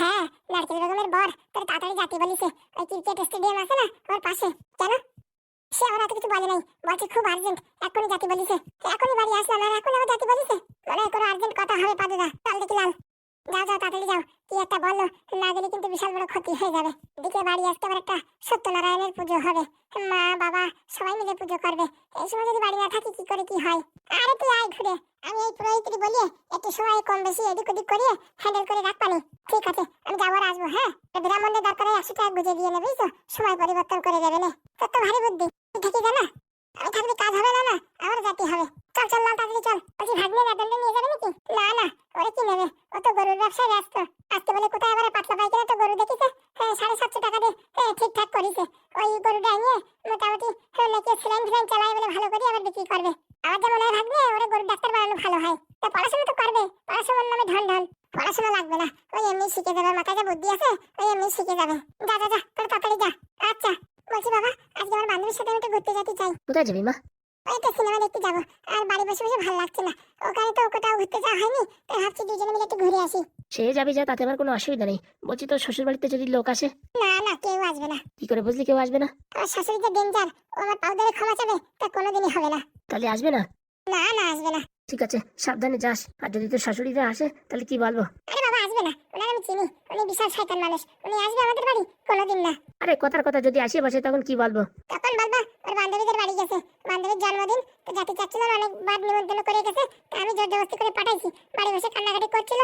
হ্যাঁ নারকেল বেগমের বর, তোর তাড়াতাড়ি জাতি বলিছে। ওই ক্রিকেট স্টেডিয়াম আছে না, ওর পাশে। কেন? সে আমার হাতে কিছু বলে নাই। বলছে খুব আর্জেন্ট এখনই জাতি বলিছে। এখনই বাড়ি আসলাম আর এখন আমার জাতি বলিছে? মনে হয় কোনো আর্জেন্ট কথা হবে পাদুদা। চল দেখি লাল। যাও যাও, তাড়াতাড়ি যাও। কি একটা বলল না গেলে কিন্তু বিশাল বড় ক্ষতি হয়ে যাবে। দিকে বাড়ি আসতে আবার একটা সত্যনারায়ণের পুজো হবে। মা, বাবা সবাই মিলে পুজো করবে। এই সময় যদি বাড়ি না থাকি, কি করে কি হয়? আরে তুই আয় ঘুরে। আমি এই পুরোহিতরি বলিয়ে একটু সময় কম বেশি এদিক ওদিক করিয়ে হ্যান্ডেল করে রাখবানি ঠিক আছে, আমি যাব আর আসব হ্যাঁ? বিরামন্দের দরকারে একশো টাকা গুজে দিয়ে নেবে তো সময় পরিবর্তন করে দেবে না। তোর তো ভারী বুদ্ধি। তুই ঠিকই জানা? আমি থাকলে কাজ হবে না না? আমার জাতি হবে। চল চল লাল তাড়াতাড়ি চল বলছি ভাগ্নে রাতেলটা নিয়ে যাবে নাকি না না ওরা কি নেবে ও তো গরুর ব্যবসায় ব্যস্ত। আজকে বলে কোথায় আবার পাতলা পাইকারে তো গরু দেখিছে? হ্যাঁ সাড়ে সাতশো টাকা দিয়ে হ্যাঁ, ঠিকঠাক করেছে। ওই গরুটা নিয়ে মোটামুটি হ্যাঁ, নাকি সেলাইন ফিলাইন চালায় বলে ভালো করে আবার বিক্রি করবে। আমার যেমন হয় ভাগ্নে ওরা গরুর ডাক্তার বানানো ভালো হয়। তা পড়াশোনা তো করবে পড়াশোনার নামে ঢন ঢন পড়াশোনা লাগবে না। ওই এমনি শিখে যাবে মাথায় যা বুদ্ধি আছে ওই এমনি শিখে যাবে। যা যা যা তোর তাড়াতাড়ি যা। আচ্ছা বলছি বাবা আজকে আমার বান্ধবীর সাথে আমি একটু ঘুরতে যেতে চাই। কোথায় যাবি মা? ওই তো সিনেমা দেখতে যাব। আর বাড়ি বসে বসে ভালো লাগছে না। ওখানে তো কোথাও ঘুরতে যাওয়া হয়নি তাই ভাবছি দুজনে মিলে একটু ঘুরে আসি। সে যাবি যা তাতে আমার কোনো অসুবিধা নেই। বলছি তোর শ্বশুর বাড়িতে যদি লোক আসে? না না কেউ আসবে না। কি করে বুঝলি কেউ আসবে না? আমার শাশুড়ি যে ডেঞ্জার ও আমার পাউডারে ক্ষমা চাবে তা কোনোদিনই হবে না। তাহলে আসবে না? না না আসবে না। ঠিক আছে সাবধানে যাস। আর যদি তোর শাশুড়িরা আসে তাহলে কি বলব? আরে বাবা আসবে না। ওনার আমি চিনি। উনি বিশাল শয়তান মানুষ। উনি আসবে আমাদের বাড়ি কোনোদিন না। আরে কথার কথা যদি আসে বসে তখন কি বলব? তখন বলবা ওর বান্ধবীদের বাড়ি গেছে। বান্ধবীর জন্মদিন তো চাচ্ছিল অনেকবার নিমন্ত্রণ করে গেছে। তা আমি জোর জবরদস্তি করে পাঠাইছি। বাড়ি বসে কান্নাকাটি করছিল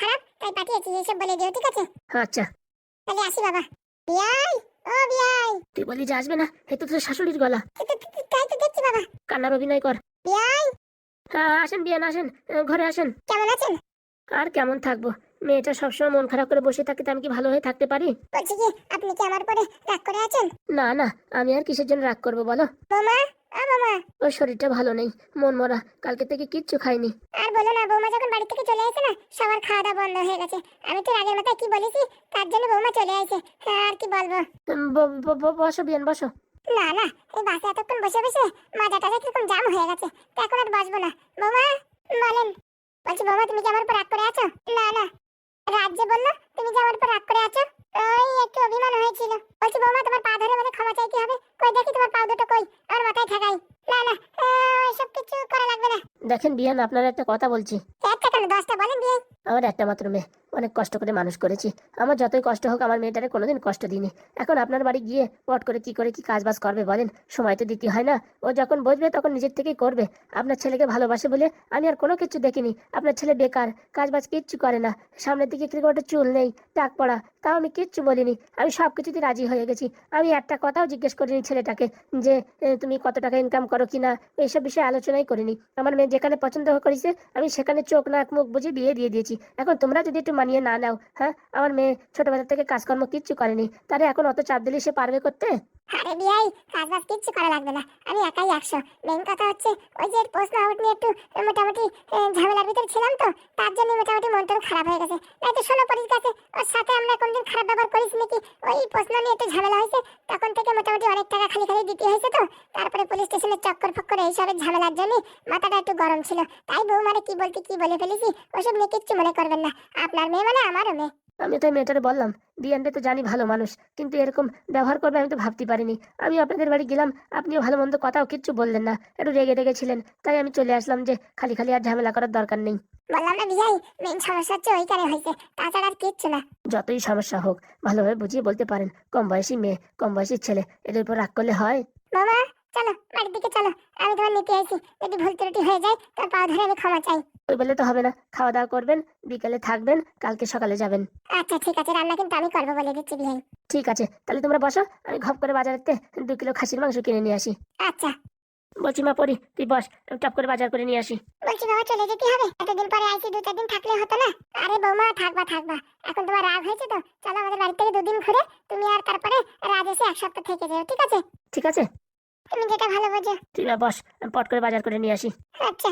খারাপ তাই পাঠিয়েছি বলে দিও ঠিক আছে? আচ্ছা। তাহলে আসি বাবা। বিয়াই ও বিয়াই। তুই বলি যে আসবে না এ তো তোর শাশুড়ির গলা। তাই তো দেখছি বাবা। কান্নার অভিনয় কর। বিয়াই আসেন বিয়ান আসেন। ঘরে আসেন। কেমন আছেন? আর কেমন থাকব? মেয়েটা সবসময় মন খারাপ করে বসে থাকে তো আমি কি ভালো হয়ে থাকতে পারি? বলছি কি আপনি কি আমার পরে রাগ করে আছেন? না না আমি আর কিসের জন্য রাগ করব বলো? বৌমা আ বৌমা। ওর শরীরটা ভালো নেই মন মরা কালকে থেকে কিচ্ছু খাইনি। আর বলো না বৌমা যখন বাড়ি থেকে চলে আসে না সবার খাওয়া দাওয়া বন্ধ হয়ে গেছে। আমি তো রাগের মাথায় কি বলেছি তার জন্য বৌমা চলে আসে। আর কি বলব? বসো বিয়ান বসো। না না এই বাসে এতক্ষণ বসে বসে মাথাটা যে কীরকম জাম হয়ে গেছে তা এখন আর বসবো না। বৌমা বলেন। বলছি বৌমা তুমি কি আমার উপর রাগ করে আছো? না না। রাজ্যে বলল তুমি কি আমার উপর রাগ করে আছো ওই একটু অভিমান হয়েছিল। বলছি বৌমা তোমার পা ধরে মানে ক্ষমা চাইতে হবে। কই দেখি তোমার পা দুটো কই আমার মাথায় ঠেকাই। না না এসব কিছু করা লাগবে না। দেখেন বিয়ান আপনার একটা কথা বলছি। একটা কেন দশটা বলেন দিয়ে আমার একটা মাত্র মেয়ে অনেক কষ্ট করে মানুষ করেছি। আমার যতই কষ্ট হোক, আমার মেয়েটারে কোনোদিন কষ্ট দিইনি। এখন আপনার বাড়ি গিয়ে পট করে কি করে কি কাজ বাজ করবে বলেন? সময় তো দিতে হয় না। ও যখন বসবে তখন নিজের থেকেই করবে। আপনার ছেলেকে ভালোবাসে বলে আমি আর কোনো কিছু দেখিনি। আপনার ছেলে বেকার কাজ বাজ কিচ্ছু করে না। সামনের দিকে একটা চুল নেই, টাক পড়া, তাও আমি কিচ্ছু বলিনি। আমি সব কিছুতে রাজি হয়ে গেছি। আমি একটা কথাও জিজ্ঞেস করিনি ছেলেটাকে যে তুমি কত টাকা ইনকাম করো কিনা এইসব বিষয়ে আলোচনাই করিনি। আমার মেয়ে যেখানে পছন্দ করেছে, আমি সেখানে চোখ, নাক, মুখ বুঝে বিয়ে দিয়ে দিয়েছি। এখন তোমরা যদি একটু মানিয়ে না নাও হ্যাঁ? আমার মেয়ে ছোটবেলা থেকে কাজকর্ম কিচ্ছু করেনি। তাহলে এখন অত চাপ দিলে সে পারবে করতে? আরে বিয়াই কাজ বাজ কিচ্ছু করা লাগবে না। আমি একাই একশো। মেন কথা হচ্ছে, ওই যে প্রশ্ন আউট নিয়ে একটু মোটামুটি ঝামেলার ভিতরে ছিলাম তো, তার জন্য মোটামুটি মনটা খারাপ হয়ে গেছে। তাই তো ষোলো পরির কাছে, ওর সাথে আমরা কোনদিন খারাপ ব্যবহার করিস নাকি? ওই প্রশ্ন নিয়ে একটু ঝামেলা হয়েছে, তখন থেকে মোটামুটি অনেক টাকা খালি খালি দিতে হয়েছে তো। তারপরে পুলিশ স্টেশনে চক্কর ফক্কর এইসবের ঝামেলার জন্য মাথাটা একটু গরম ছিল। তাই বৌমারে কি বলতে কি বলে ফেলেছি, ওসব নিয়ে কিচ্ছু মনে করবেন না। আপনার মেয়ে মানে আমারও মেয়ে। আমি তো মেয়েটারে বললাম বিয়ানটা তো জানি ভালো মানুষ কিন্তু এরকম ব্যবহার করবে আমি তো ভাবতে পারিনি। আমি আপনাদের বাড়ি গেলাম আপনিও ভালো মন্দ কথাও কিচ্ছু বললেন না একটু রেগে রেগে ছিলেন তাই আমি চলে আসলাম যে খালি খালি আর ঝামেলা করার দরকার নেই। বললাম না মেন সমস্যা হচ্ছে হয়েছে তাছাড়া আর কিচ্ছু না। যতই সমস্যা হোক ভালোভাবে বুঝিয়ে বলতে পারেন কম বয়সী মেয়ে কম বয়সী ছেলে এদের উপর রাগ করলে হয়। মামা চলো বাড়ির দিকে চলো। আমি তোমার নিতে আইছি। যদি ভুল ত্রুটি হয়ে যায় তোর পা ধরে আমি ক্ষমা চাই। ওই বলে তো হবে না। খাওয়া দাওয়া করবেন বিকেলে থাকবেন কালকে সকালে যাবেন। আচ্ছা ঠিক আছে। রান্না কিন্তু আমি করব বলে দিচ্ছি বিহাই। ঠিক আছে। তাহলে তোমরা বসো আমি ঘপ করে বাজারেতে দু কিলো খাসির মাংস কিনে নিয়ে আসি। আচ্ছা। বলছি মা পরি তুই বস আমি টপ করে বাজার করে নিয়ে আসি। বলছি বাবা চলে যেতে হবে। এতদিন পরে আইছি দু চার দিন থাকলে হতো না। আরে বৌমা থাকবা থাকবা। এখন তোমার রাগ হয়েছে তো? চলো আমাদের বাড়ি থেকে দুদিন ঘুরে তুমি আর তারপরে রাজ এসে এক সপ্তাহ থেকে যাও ঠিক আছে? ঠিক আছে। তুমি যেটা ভালো বোঝো। তুই না বস আমি পট করে বাজার করে নিয়ে আসি। আচ্ছা।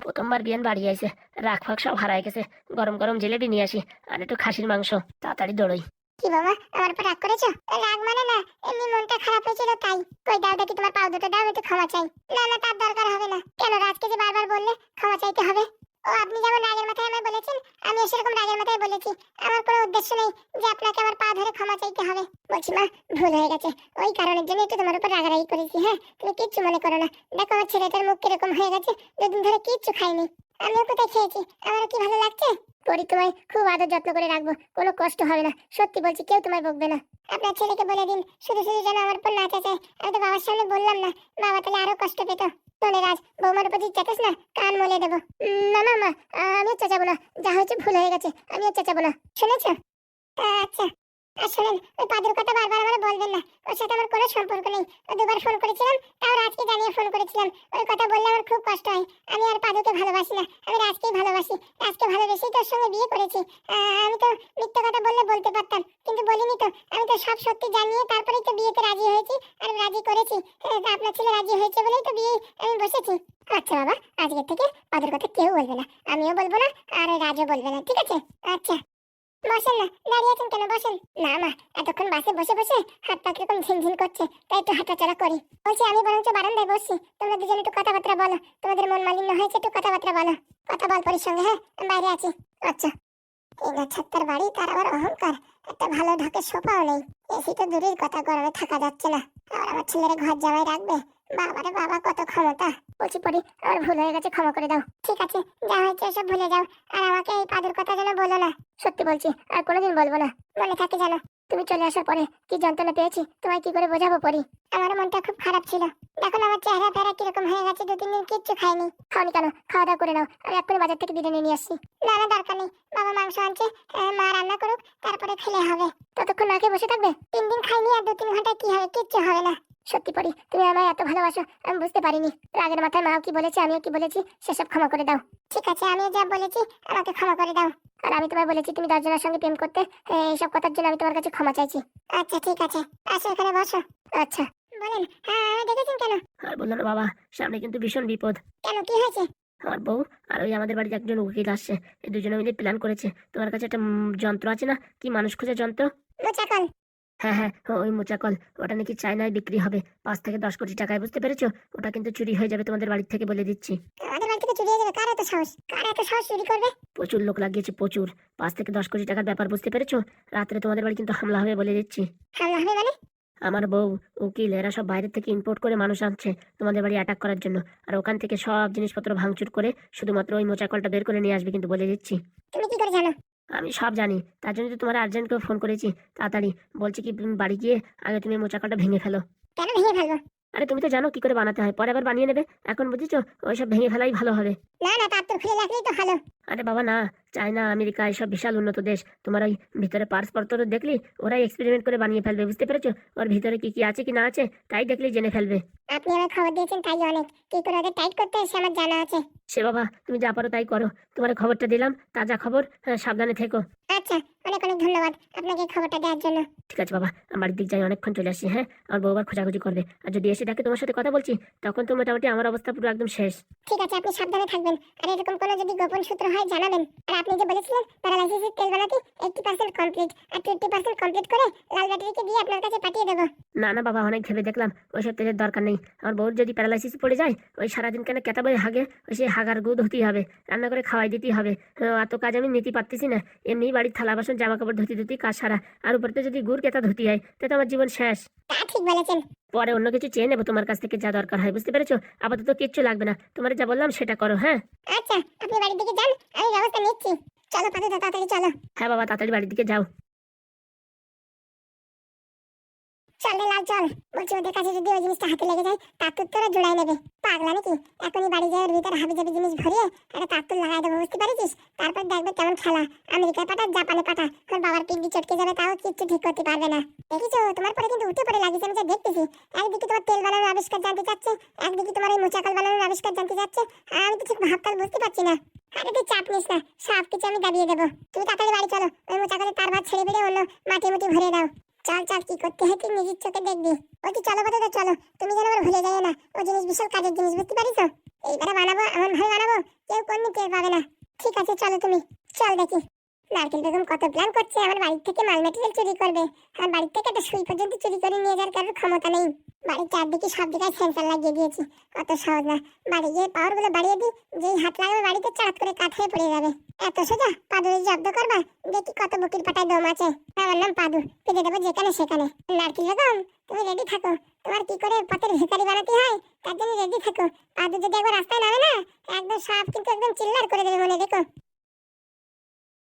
প্রথমবার বিয়ান বাড়ি আইছে রাখ ফাগ সব হারাই গেছে। গরম গরম জিলেবি নিয়ে আসি আর একটু খাসির মাংস তাড়াতাড়ি দৌড়ই কি বাবা আমার উপর রাগ করেছ? রাগ মানে না এমনি মনটা খারাপ হয়েছিল তাই। কই দাও দেখি তোমার পাও দুটো দাও একটু ক্ষমা চাই। না না তার দরকার হবে না। কেন রাজকে যে বারবার বললে খাওয়া চাইতে হবে? ও, আপনি যেমন রাগের মাথায় আমায় বলেছেন, আমিও সেরকম রাগের মাথায় বলেছি। আমার কোনো উদ্দেশ্য নেই যে আপনাকে আমার পা ধরে ক্ষমা চাইতে হবে। বলছি, মা, ভুল হয়ে গেছে। ওই কারণের জন্য একটু তোমার উপর রাগারাগি করেছি হ্যাঁ? তুমি কিচ্ছু মনে করো না। দেখো, আমার ছেলেটার মুখ কীরকম হয়ে গেছে, দুদিন ধরে কিচ্ছু খাইনি। আমিও কোথায় খেয়েছি? আমারও কি ভালো লাগছে? পরি, তোমায় খুব আদর যত্ন করে রাখব। কোনো কষ্ট হবে না। সত্যি বলছি, কেউ তোমায় বকবে না। আপনার ছেলেকে বলে দিন, শুধু শুধু যেন আমার উপর না চেঁচায়। আমি তো বাবার সামনে বললাম না, বাবা তাহলে আরও কষ্ট পেত। শোনে রাজ বৌমার উপর চেতাস না, কান মলে দেবো। না না, মা, আমিও চেঁচাবো না, যা হয়েছে ভুল হয়ে গেছে, আমিও চেঁচাবো না। শুনেছো? আচ্ছা আর ওই পাদুর কথা বারবার আমার বলবেন না, ওর সাথে আমার কোনো সম্পর্ক নেই দুবার ফোন করেছিলাম, তাও রাজকে জানিয়ে ফোন করেছিলাম, ওই কথা বললে আমার খুব কষ্ট হয়, আমি আর পাদুকে ভালোবাসি না, আমি রাজকেই ভালোবাসি, রাজকে ভালোবেসেই তোর সঙ্গে বিয়ে করেছি আমি তো মিথ্যে কথা বললে বলতে পারতাম কিন্তু বলিনি তো আমি তো সব সত্যি জানিয়ে তারপরেই তো বিয়েতে রাজি হয়েছি আর রাজি করেছি। হ্যাঁ, আপনার ছেলে রাজি হয়েছে বলেই তো বিয়ে আমি বসেছি। আচ্ছা বাবা আজকের থেকে পাদুর কথা কেউ বলবে না। আমিও বলব না আর রাজও বলবে না ঠিক আছে? আচ্ছা। বসেন না দাঁড়িয়ে আছেন কেন? বসেন। না মা এতক্ষণ বাসে বসে বসে হাত পা কীরকম ঝিনঝিন করছে তাই একটু হাঁটাচলা করি। বলছি আমি বরঞ্চ বারান্দায় বসছি তোমরা দুজন একটু কথাবার্তা বলো। তোমাদের মন মালিন্য হয়েছে একটু কথাবার্তা বলো। কথা বল পরির সঙ্গে হ্যাঁ? বাইরে আছি। আচ্ছা। এই গাছাত্তার বাড়ি তার আবার অহংকার। একটা ভালো ঢাকের সোফাও নেই। এসি তো দূরের কথা, গরমে থাকা যাচ্ছে না। আর আমার ছেলের ঘর জামাই রাখবে? বাবারে বাবা কত ক্ষমতা। বলছি পরি, আমার ভুল হয়ে গেছে, ক্ষমা করে দাও। ঠিক আছে, যা হয়েছে সব ভুলে যাও। আর আমাকে এই পাদুর কথা যেন বলো না। সত্যি বলছি, আর কোনোদিন বলব না। মনে থাকে জানো তুমি চলে আসার পরে কি যন্ত্রণা পেয়েছি? তোমায় কি করে বোঝাবো পরি? আমার মনটা খুব খারাপ ছিল। দেখো আমার চেহারা ফেরা কীরকম হয়ে গেছে দু তিন দিন কিচ্ছু খাইনি। খাওনি কেন? খাওয়া দাওয়া করে নাও। আমি এক্ষুনি বাজার থেকে বিরিয়ানি নিয়ে আসছি। না না, দরকার নেই। বাবা মাংস আনছে মা রান্না করুক, তারপরে খেলে হবে। ততক্ষণ আগে বসে থাকবে? তিন দিন খাইনি আর দু তিন ঘন্টায় কি হবে? কিচ্ছু হবে না। সত্যি পরি তুমি আমায় এত ভালোবাসো আমি বুঝতে পারিনি। রাগের মাথায় মাও কি বলেছে আমিও কি বলেছি সেসব ক্ষমা করে দাও। ঠিক আছে আমিও যা বলেছি আমাকে ক্ষমা করে দাও। আর আমি তোমায় বলেছি তুমি দশজনের সঙ্গে প্রেম করতে এইসব কথার জন্য আমি তোমার কাছে ক্ষমা চাইছি। আচ্ছা ঠিক আছে। আসো এখানে বসো। আচ্ছা। বলেন হ্যাঁ আমি দেখেছেন কেন? আর বলল না বাবা সামনে কিন্তু ভীষণ বিপদ। কেন কি হয়েছে? আমার বউ আর ওই আমাদের বাড়িতে একজন উকিল আসছে এই দুজনে মিলে প্ল্যান করেছে। তোমার কাছে একটা যন্ত্র আছে না? কি মানুষ খোঁজা যন্ত্র? মোচাকল। হ্যাঁ হ্যাঁ ওই মোচাকল ওটা নাকি চায়নায় বিক্রি হবে। পাঁচ থেকে দশ কোটি টাকায় বুঝতে পেরেছ? ওটা কিন্তু চুরি হয়ে যাবে তোমাদের বাড়ির থেকে বলে দিচ্ছি। আমাদের বাড়ি থেকে চুরি হয়ে যাবে? কার এত সাহস? কার এত সাহস চুরি করবে? প্রচুর লোক লাগিয়েছে প্রচুর। পাঁচ থেকে দশ কোটি টাকার ব্যাপার বুঝতে পেরেছ? রাত্রে তোমাদের বাড়ি কিন্তু হামলা হবে বলে দিচ্ছি। হামলা হবে মানে? আমার বউ উকিল এরা সব বাইরে থেকে ইম্পোর্ট করে মানুষ আনছে তোমাদের বাড়ি অ্যাটাক করার জন্য। আর ওখান থেকে সব জিনিসপত্র ভাঙচুর করে শুধুমাত্র ওই মোচা কলটা বের করে নিয়ে আসবে কিন্তু বলে দিচ্ছি। তুমি কি করে জানো? আমি সব জানি। তার জন্য তো তোমার আর্জেন্টকে ফোন করেছি। তাড়াতাড়ি। বলছি কি তুমি বাড়ি গিয়ে আগে তুমি মোচাকলটা ভেঙে ফেলো। কেন ভেঙে ফেলব? আরে তুমি তো জানো কি করে বানাতে হয়। পরে আবার বানিয়ে নেবে। এখন বুঝেছ? ওইসব ভেঙে ফেলাই ভালো হবে। না না তার তো খুলে রাখলেই তো ভালো। আরে বাবা না। চায়না আমেরিকা এসব বিশাল উন্নত দেশ। তোমার ওই ভিতরে পার্স পত্র দেখলি? ওরাই এক্সপেরিমেন্ট করে বানিয়ে ফেলবে বুঝতে পেরেছ? ওর ভিতরে কি কি আছে কি না আছে তাই দেখলি জেনে ফেলবে। আপনি আমার খবর দিয়েছেন তাই অনেক। কি করে ওদের টাইট করতে হয় সে আমার জানা আছে। সে বাবা তুমি যা পারো তাই করো। তোমার খবরটা দিলাম তাজা খবর হ্যাঁ, সাবধানে থেকো। আচ্ছা অনেক অনেক ধন্যবাদ আপনাকে খবরটা দেওয়ার জন্য। ঠিক আছে বাবা আমার দিক যাই অনেকক্ষণ চলে আসি হ্যাঁ? আমার বউ আবার খোঁজাখুঁজি করবে। আর যদি এসে দেখে তোমার সাথে কথা বলছি তখন তো মোটামুটি আমার অবস্থা পুরো একদম শেষ। ঠিক আছে আপনি সাবধানে থাকবেন। আর এরকম কোনো যদি গোপন সূত্র হয় জানাবেন। আর আপনি যে বলেছিলেন প্যারালাইসিসের তেল বানাতে এইটটি পার্সেন্ট কমপ্লিট আর টোয়েন্টি পার্সেন্ট কমপ্লিট করে লাল ব্যাটারিকে দিয়ে আপনার কাছে পাঠিয়ে দেবো। না না বাবা অনেক ভেবে দেখলাম ওইসব তেলের দরকার নেই। আমার বউর যদি প্যারালাইসিস পড়ে যায় ওই সারাদিন কেন কেতা বই হাগে? ওই সেই হাগার গুদ হতেই হবে রান্না করে খাওয়াই দিতেই হবে। এত কাজ আমি নিতে পারতেছি না। এমনি বাড়ির থালা বাসন জামা কাপড় ধুতি ধুতি কাজ সারা। আর উপরতে যদি গুড় কেতা ধুতি হয় তাতে আমার জীবন শেষ। তা ঠিক বলেছেন। পরে অন্য কিছু চেয়ে নেব তোমার কাছ থেকে যা দরকার হয় বুঝতে পেরেছ? আপাতত কিচ্ছু লাগবে না। তোমার যা বললাম সেটা করো হ্যাঁ? আচ্ছা আপনি বাড়ির দিকে যান আমি ব্যবস্থা নিচ্ছি। চলো পাতু তাড়াতাড়ি চলো। হ্যাঁ বাবা তাড়াতাড়ি বাড়ির দিকে যাও। চল লাল, চল। বলছি ওদের কাছে যদি ওই জিনিসটা হাতে লেগে যায়, তার তোরা জোড়াই নেবে। পাগলা নাকি? এখনই বাড়ি যায় ওর ভিতরে হাবি জাবি জিনিস ভরিয়ে একটা তাত্তুর লাগাই দেবো, বুঝতে পারিস তারপর দেখবে কেমন খেলা। আমেরিকায় পাঠা জাপানে পাঠা ওর বাবার পিন্ডি চটকে যাবে, তাও কিচ্ছু ঠিক করতে পারবে না। দেখিছো তোমার পরে কিন্তু উঠে পড়ে লাগিয়েছে, আমি যা দেখতেছি। একদিকে তোমার তেল বানানোর আবিষ্কার জানতে চাচ্ছে, একদিকে তোমার এই মোচাকাল বানানোর আবিষ্কার জানতে চাচ্ছে আমি তো ঠিক ভাবকাল বুঝতে পারছি না। আরে তুই চাপ নিস না সব কিছু আমি দাবিয়ে দেবো। তুমি তাড়াতাড়ি বাড়ি চলো, ওই মোচাকালে তার ভাত ছেড়ে বেড়ে অন্য মাটি মুটি ভরে দাও। চল চল, কি করতে হয় তুই নিজের চোখে দেখবি। বলছি চলো কথা তো চলো। তুমি যেন আবার ভুলে যাও না। ও জিনিস বিশাল কাজের জিনিস, বুঝতে পারিস? এইবারে বানাবো, এমন ভাবে বানাবো, কেউ কোন টের পাবে না। ঠিক আছে, চলো তুমি। চল দেখি। নারকেল বেগম কত প্ল্যান করছে? আমার বাড়ি থেকে মাল মেটেরিয়াল চুরি করবে। আর বাড়ি থেকে একটা সুই পর্যন্ত চুরি করে নিয়ে যাওয়ার কারোর ক্ষমতা নেই। বাড়ির চারদিকে সব জায়গায় সেন্সার লাগিয়ে দিয়েছি। অত সহজ না। বাড়ি গিয়ে পাওয়ারগুলো বাড়িয়ে দিই, যেই হাত লাগাবে বাড়িতে চারাত করে কাঠ হয়ে পড়ে যাবে। এত সোজা? পাদুরি জব্দ করবা? দেখি কত বুকির পাটায় দম আছে। আমার নাম পাদু পেতে দেবো যেখানে সেখানে। নারকেল বেগম, তুমি রেডি থাকো। তোমার কি করে পথের ভিখারি বানাতে হয়? তার জন্য রেডি থাকো। পাদু যদি একবার রাস্তায় নামে না, একদম সব কিন্তু একদম চিল্লার করে দেবে মনে রেখো।